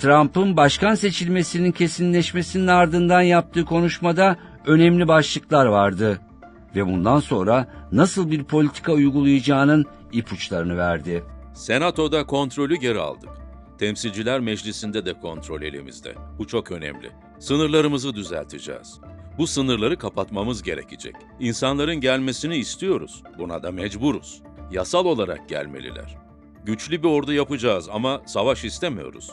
Trump'ın başkan seçilmesinin kesinleşmesinin ardından yaptığı konuşmada önemli başlıklar vardı ve bundan sonra nasıl bir politika uygulayacağının ipuçlarını verdi. Senatoda kontrolü geri aldık. Temsilciler Meclisi'nde de kontrol elimizde. Bu çok önemli. Sınırlarımızı düzelteceğiz. Bu sınırları kapatmamız gerekecek. İnsanların gelmesini istiyoruz. Buna da mecburuz. Yasal olarak gelmeliler. Güçlü bir ordu yapacağız ama savaş istemiyoruz.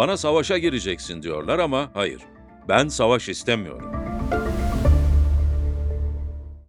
Bana savaşa gireceksin diyorlar ama hayır. Ben savaş istemiyorum.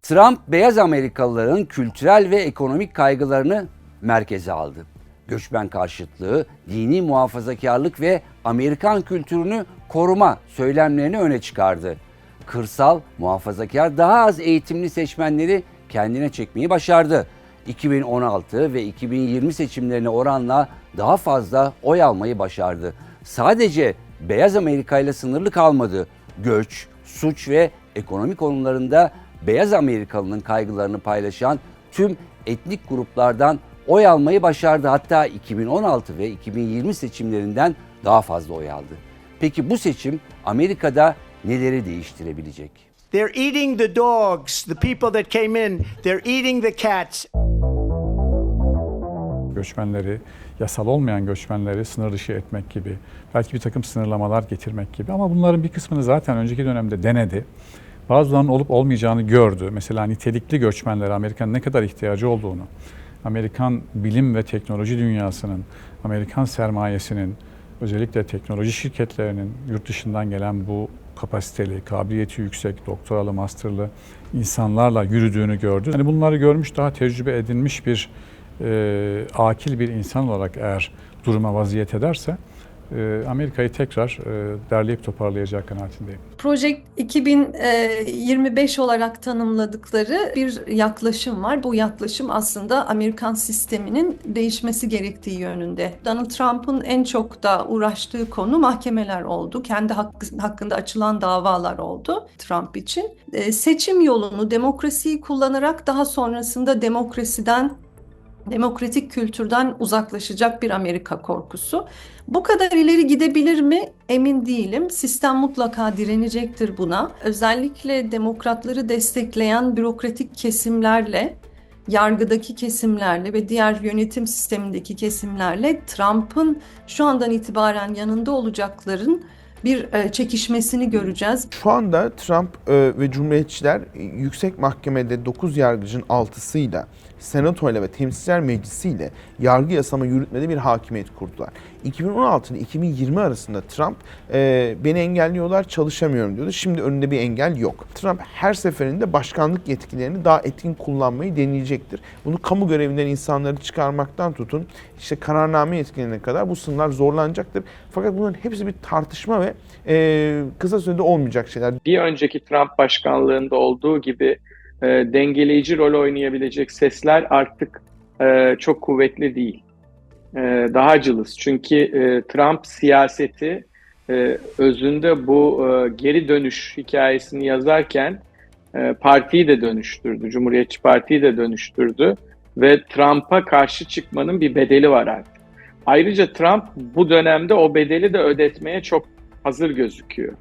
Trump beyaz Amerikalıların kültürel ve ekonomik kaygılarını merkeze aldı. Göçmen karşıtlığı, dini muhafazakarlık ve Amerikan kültürünü koruma söylemlerini öne çıkardı. Kırsal, muhafazakar daha az eğitimli seçmenleri kendine çekmeyi başardı. 2016 ve 2020 seçimlerine oranla daha fazla oy almayı başardı. Sadece beyaz Amerika ile sınırlı kalmadı. Göç, suç ve ekonomi konularında beyaz Amerikalının kaygılarını paylaşan tüm etnik gruplardan oy almayı başardı. Hatta 2016 ve 2020 seçimlerinden daha fazla oy aldı. Peki bu seçim Amerika'da neleri değiştirebilecek? They're eating the dogs, the people that came in. They're eating the cats. Göçmenleri, yasal olmayan göçmenleri sınır dışı etmek gibi, belki bir takım sınırlamalar getirmek gibi ama bunların bir kısmını zaten önceki dönemde denedi. Bazılarının olup olmayacağını gördü. Mesela nitelikli göçmenlere Amerika'nın ne kadar ihtiyacı olduğunu, Amerikan bilim ve teknoloji dünyasının, Amerikan sermayesinin, özellikle teknoloji şirketlerinin yurt dışından gelen bu kapasiteli, kabiliyeti yüksek, doktoralı, masterlı insanlarla yürüdüğünü gördü. Yani bunları görmüş, daha tecrübe edinmiş bir e, akil bir insan olarak eğer duruma vaziyet ederse e, Amerika'yı tekrar e, derleyip toparlayacak kanaatindeyim. Project 2025 olarak tanımladıkları bir yaklaşım var. Bu yaklaşım aslında Amerikan sisteminin değişmesi gerektiği yönünde. Donald Trump'ın en çok da uğraştığı konu mahkemeler oldu. Kendi hakkı- hakkında açılan davalar oldu Trump için. Seçim yolunu, demokrasiyi kullanarak daha sonrasında demokrasiden demokratik kültürden uzaklaşacak bir Amerika korkusu. Bu kadar ileri gidebilir mi? Emin değilim. Sistem mutlaka direnecektir buna. Özellikle demokratları destekleyen bürokratik kesimlerle, yargıdaki kesimlerle ve diğer yönetim sistemindeki kesimlerle Trump'ın şu andan itibaren yanında olacakların bir e, çekişmesini göreceğiz. Şu anda Trump e, ve Cumhuriyetçiler e, yüksek mahkemede 9 yargıcın 6'sıyla Senato ile ve Temsilciler Meclisi ile yargı yasama yürütmede bir hakimiyet kurdular. 2016 ile 2020 arasında Trump beni engelliyorlar çalışamıyorum diyordu. Şimdi önünde bir engel yok. Trump her seferinde başkanlık yetkilerini daha etkin kullanmayı deneyecektir. Bunu kamu görevinden insanları çıkarmaktan tutun işte kararname yetkilerine kadar bu sınırlar zorlanacaktır. Fakat bunların hepsi bir tartışma ve e, kısa sürede olmayacak şeyler. bir önceki Trump başkanlığında olduğu gibi e, dengeleyici rol oynayabilecek sesler artık e, çok kuvvetli değil. E, daha cılız. Çünkü e, Trump siyaseti e, özünde bu e, geri dönüş hikayesini yazarken e, partiyi de dönüştürdü. Cumhuriyetçi Parti'yi de dönüştürdü. Ve Trump'a karşı çıkmanın bir bedeli var artık. Ayrıca Trump bu dönemde o bedeli de ödetmeye çok hazır gözüküyor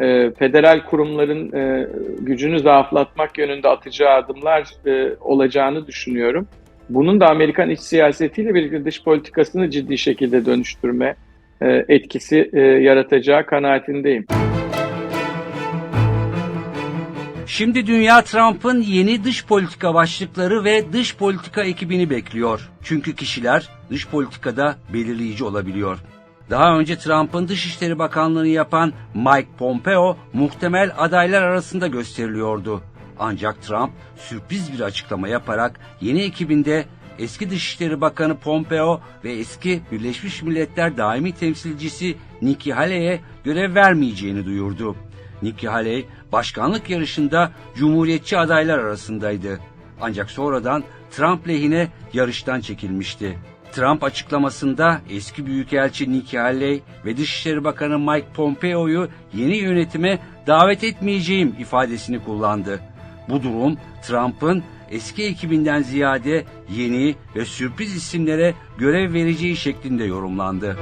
e, federal kurumların e, gücünü zayıflatmak yönünde atacağı adımlar e, olacağını düşünüyorum. Bunun da Amerikan iç siyasetiyle birlikte dış politikasını ciddi şekilde dönüştürme e, etkisi e, yaratacağı kanaatindeyim. Şimdi dünya Trump'ın yeni dış politika başlıkları ve dış politika ekibini bekliyor. Çünkü kişiler dış politikada belirleyici olabiliyor. Daha önce Trump'ın Dışişleri Bakanlığı'nı yapan Mike Pompeo muhtemel adaylar arasında gösteriliyordu. Ancak Trump sürpriz bir açıklama yaparak yeni ekibinde eski Dışişleri Bakanı Pompeo ve eski Birleşmiş Milletler daimi temsilcisi Nikki Haley'e görev vermeyeceğini duyurdu. Nikki Haley başkanlık yarışında Cumhuriyetçi adaylar arasındaydı. Ancak sonradan Trump lehine yarıştan çekilmişti. Trump açıklamasında eski Büyükelçi Nikki Haley ve Dışişleri Bakanı Mike Pompeo'yu yeni yönetime davet etmeyeceğim ifadesini kullandı. Bu durum Trump'ın eski ekibinden ziyade yeni ve sürpriz isimlere görev vereceği şeklinde yorumlandı.